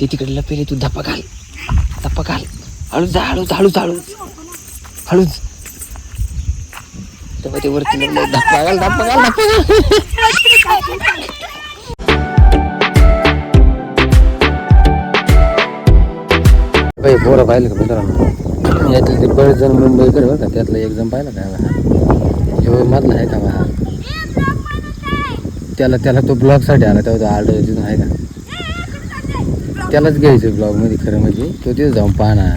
ते तिकडे लपेले तू धप्पा घाल. धप्पा घाल. हळूच जा हळूच हळूच हळूच. तेव्हा ते वरती धप्पा घाल धप्पा घाल धप्पा घाल. बाई पोरं पाहिलं का मित्रांनो? यातले ते बरेच जण मुंबईकर बरं का त्यातला एक जण पाहिलं का? हा मधला आहे का त्याला त्याला तो ब्लॉगसाठी आला तेव्हा तो आर्डर तिथून आहे का? त्यालाच घ्यायचं ब्लॉगमध्ये खरं म्हणजे. तो तिथे जाऊन पाहणार.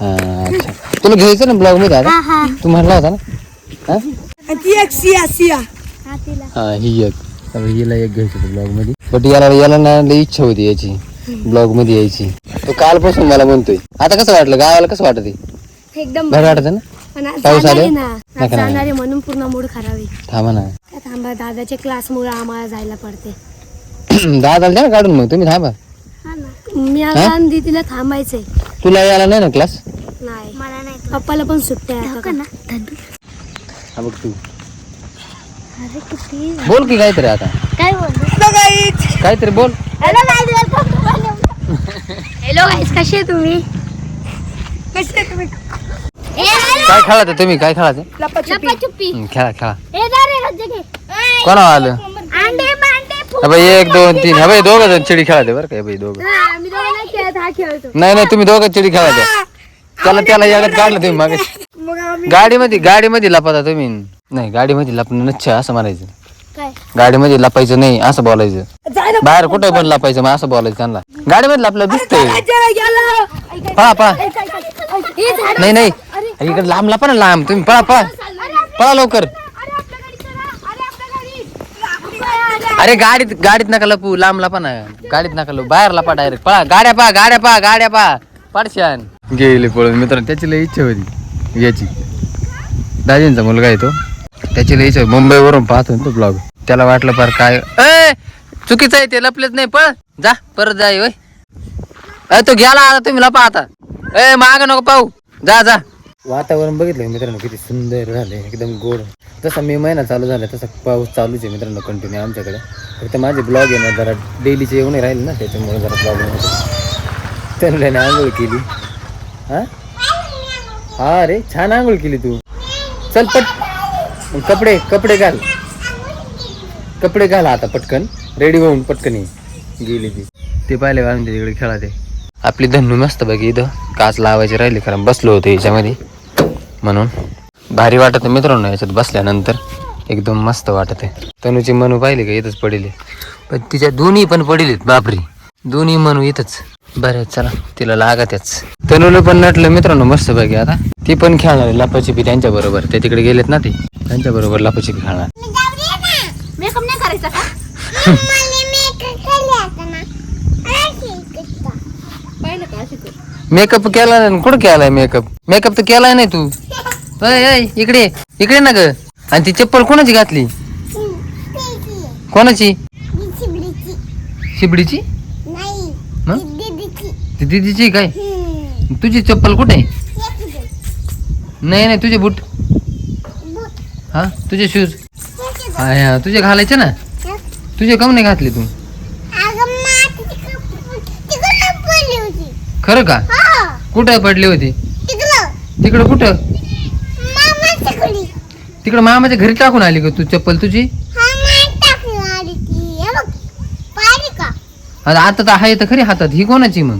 हा अच्छा. तुला घ्यायचं ना ब्लॉगमध्ये आता? तू म्हणला होता ना? हा? ती एक सिया सिया. हा ही एक. तर हिला एक घ्यायचं ब्लॉगमध्ये. बट याला याला ना लई इच्छा होती याची. ब्लॉगमध्ये यायची. तो कालपासून मला म्हणतोय. आता कसं वाटलं? गावाला कसं वाटत एकदम बरं वाटत ना? पण आज पाऊस जाणार आले? ना. नका आज ना. जाणार आहे म्हणून पूर्ण मूड खराब आहे. थांबा ना. काय थांबा दादाच्या क्लासमुळे आम्हाला जायला पडते दादाला द्या ना काढून मग. तुम्ही थांबा. मी आज दीदीला थांबायचंय. तुला यायला नाही ना क्लास नाही. मला नाही पप्पाला पण सुट्ट्या आहे आता. हा बघ तू. बोल की काहीतरी आता. काय बोलतो काहीतरी बोल. हॅलो गाईस कसे तुम्ही? कसे तुम्ही? काय खेळायचं तुम्ही? काय खेळायचं? लपाछुपी. हं, खेळा खेळा. हे जा रे रज्जे घे. कोणा आलं? बाई एक दोन तीन. हा बाई दोघं जण चिडी खेळायचे बरं का हे बाई दोघं. नाही हा नाही नाही तुम्ही दोघं चिडी खेळायचे त्याला त्याला याड्यात काढलं तुम्ही मागे. गाडीमध्ये गाडीमध्ये लपता तुम्ही. नाही गाडीमध्ये लपणं नच्छ असं म्हणायचं. काय? गाडीमध्ये लपायचं नाही असं बोलायचं. बाहेर कुठं पण लपायचं मग असं बोलायचं त्यांना. गाडीमध्ये लपलं दिसतंय. जरा गेला? पळा पळा. हे झाड नाही नाही. इकडे लांब लपा ना लांब. तुम्ही पळा पळा. पळा लवकर. अरे गाडीत गाडीत नका लपू लांब लपा ना गाडीत नका लपू बाहेर लपा डायरेक्ट पळा गाड्या पा गाड्या पा गाड्या पा पडशान. गेले पळून. मित्र त्याची लई इच्छा होती. याची. दाजींचा मुलगा आहे तो. त्याची लई इच्छा. मुंबईवरून पाहतो ना तो ब्लॉग त्याला वाटलं पार काय ए चुकीचं आहे ते लपलेच नाही. पळ. जा परत जाय होय. तो गेला आता तुम्ही लपा आता. ए माग नको पाहू. जा जा. वातावरण बघितलं मित्रांनो? किती सुंदर झाले एकदम गोड. जसा मे महिना चालू झाला तसा पाऊस चालूच आहे मित्रांनो कंटिन्यू आमच्याकडे. फक्त माझे ब्लॉग आहे ना जरा डेलीचे येऊन राहिले ना त्याच्यामुळे जरा प्रॉब्लेम होतो. त्याने आंघोळ केली. हा? हा रे छान आंघोळ केली तू. चल पट. कपडे कपडे घाल. कपडे घाल आता पटकन. रेडी होऊन पटकन ये. गेली ती. ते पाहिले आमच्या तिकडे खेळा ते आपली धन्नू मस्त बघी इथं. काच लावायची राहिली कारण बसलो होतो याच्यामध्ये. म्हणून. भारी वाटत मित्रांनो याच्यात बसल्यानंतर. एकदम मस्त वाटत आहे. तनूची मनू पाहिली का? इथंच पडेल. पण तिच्या दोन्ही पण पडेल बापरी. दोन्ही मनू इथंच. बरं चला. तिला लागतच तनूला पण नटलं मित्रांनो मस्त बघी आता. ती पण खेळणार आहे लपाछपी त्यांच्या बरोबर. ते तिकडे गेलेत ना ते. त्यांच्या बरोबर लपाछपी खेळणार मेकअप नाही करायचा का पाहिलं का अशी कर. मेकअप केला नाही कुठं केलाय मेकअप? मेकअप तर केलाय नाही तू. अय अय इकडे. इकडे ना ग. आणि ती चप्पल कोणाची घातली? कोणाची? शिबडीची? मग ती दिदीची. काय? तुझी चप्पल कुठे नाही नाही तुझे बूट. हा तुझे शूज हा हा तुझे घालायचे ना? तुझे कम नाही घातले तू. खरं का? कुठं पडली होती? तिकडं. कुठं? तिकडं मामाच्या घरी टाकून आली का तू चप्पल तुझी? आता आता तर आहे तर खरी हातात. ही कोणाची मग?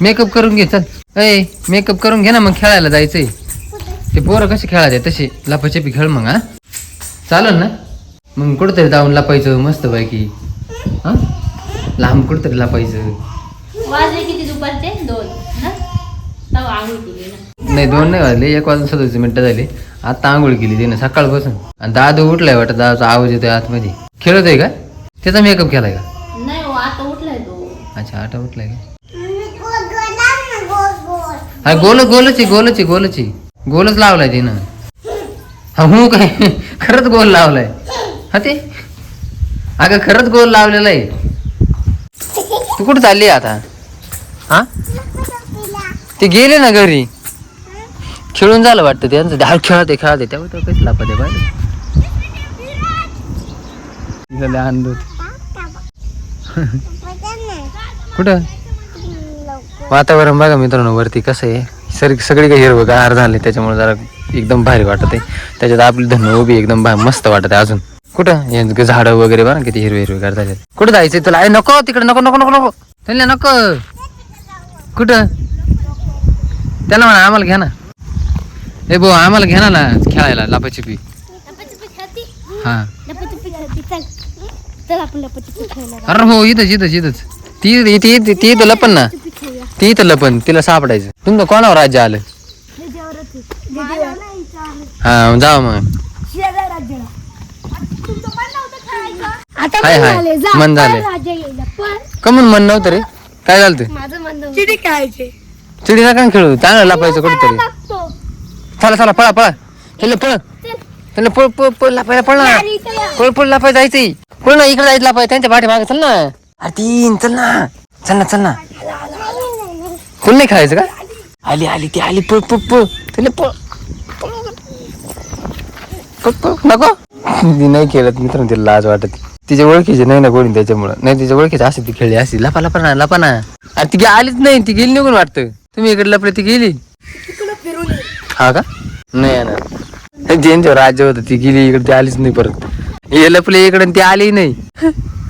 मेकअप करून घे चल. अय मेकअप करून घे ना मग खेळायला जायचंय. ते पोरं कसे खेळायचे? तसे लपाछपी खेळ मग हा. चालेल ना. मग कुठंतरी जाऊन लपायचं मस्त पैकी हा? लांब कुठंतरी लपायचं. वाजले किती दुपारचे? दोन. ना तेव्हा आंघोळ केली ना. नाही दोन नाही वाजले एक वाजून सदतीस मिनिटं झाली. आता आंघोळ केली तिने सकाळपासून. आणि दादू उठलाय वाटत दादाचा आवाज येतोय आतमध्ये. खेळत आहे का? त्याचा मेकअप केलाय का? नाही हो आता उठलाय तो. अच्छा आटा उठलाय का? हा गोल गोलच आहे गोलच आहे गोलच आहे. गोलच लावलाय तिनं. हा हो काय? खरंच गोल लावलाय. हा ते? अगं खरंच गोल लावलेला आहे. तू कुठं चालली आता? हा? ते गेले ना घरी. खेळून झालं वाटतं त्यांचं. डाळ खेळत आहे खेळत. आहे तेव्हा तो लापत आहे दूध. कुठं? वातावरण बघा मित्रांनो वरती कसं आहे. सर सगळी काही हिरवं गार झाले त्याच्यामुळे जरा एकदम भारी वाटत आहे. त्याच्यात आपली धन उभी एकदम मस्त वाटत आहे अजून. कुठं? झाडं वगैरे बघा किती हिरवे हिरवे गार झाले कुठं जायचंय तुला? नको तिकडे नको नको नको नको. त्यांना नको. कुठं? त्याला म्हणा आम्हाला घ्या ना. ए भाऊ आम्हाला घ्या ना खेळायला लापाछिपी. हा. चल. आपण लपचिपी खेळणार अरे हो इथंच इथंच इथंच. ती ती ती ती इथं लपन ना. ती इथं लपन तिला सापडायचं. तुमचं कोणावर राज्य आलं? हा जाऊ मग. आता हाय, मन हाय. झाले जा. मन झाले. कमून म्हण नव्हतं रे. काय झालं ते माझं नव्हतं. चिडी खेळायचे. चिडी नका खेळू. चांगलं लपायचं कुठेतरी. चला चला पळा पळा. चल पळ. चल. पळ पळ पळ लापायला पळ ना. अरे इथं या. पळ पळ लापाय जायचंय पळ ना इकडे जायचं लापाय त्यांच्या पाठी मागे चल ना. अरे तीन चल ना. चल ना चल ना. तुला नाही खेळायचं का? आली आली ती आली. पळ पळ पळ. तिला पळ. पळ पळ. नको. ती नाही खेळत मित्रांनो तिला लाज वाटत. तिच्या ओळखीचे नाही ना कोणी त्याच्यामुळं. नाही तिच्या ओळखीचे असे ती खेळली अशी लपा लपा ना लपा ना. अरे ती गे- आलीच नाही ती गेली निघून वाटतं. तुम्ही इकडे लपले ती गेली. हा का? नाही येणार ज्यांच्यावर राज्य होतं ती गेली इकडे ती आलीच नाही परत. हे लपले इकडे ती आली नाही.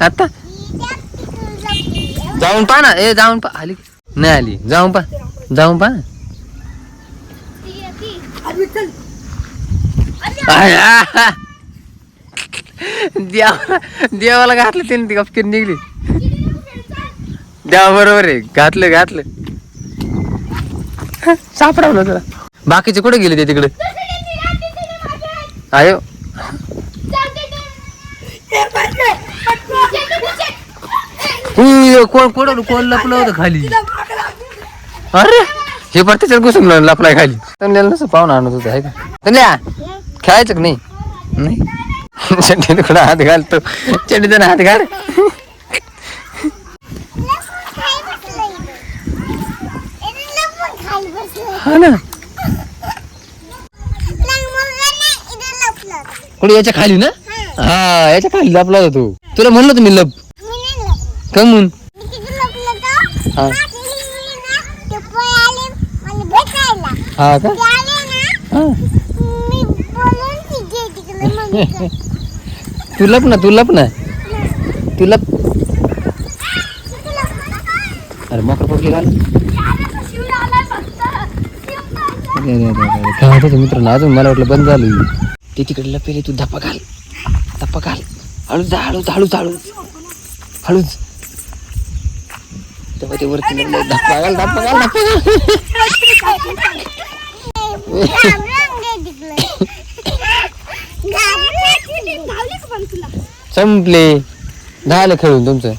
आता? जाऊन पहा ना. ए जाऊन पहा. आली नाही आली. जाऊन पहा. जाऊन आया. देवाला देवाला घातलं त्याने ती गपकीर निघली. देवा बरोबर आहे. घातलं घातलं. सापडावलं तुला बाकीचे कुठे गेले ते तिकडे? आयो. कोण कोण कोण लपलं होतं खाली? अरे हे पण त्याच्यात घुसून लपलाय खाली. त्यांना नसं पाहुणा आणत होतं आहे का? त्यांना खेळायचं का नाही. नाही चड्डीत कुठं हात घालतो चड्डीत हात घाल हा ना कुठे याच्या खाली ना हा याच्या खाली लपला होता तू तुला म्हणलं मी लप कमून हा हा का हा तू लप ना तू लप ना. तू लप अरे मकर पडली घाल काय होतं मित्रांनो? अजून मला वाटलं बंद झालं. ते तिकडे लपेले तू धप्पा घाल. धप्पा घाल. हळूच जा हळूच हळूच हळूच. हळूच. तेव्हा ते वरती धप्पा घाल धप्पा घाल धप्पा घाल. संपले. झालं खेळून तुमचं.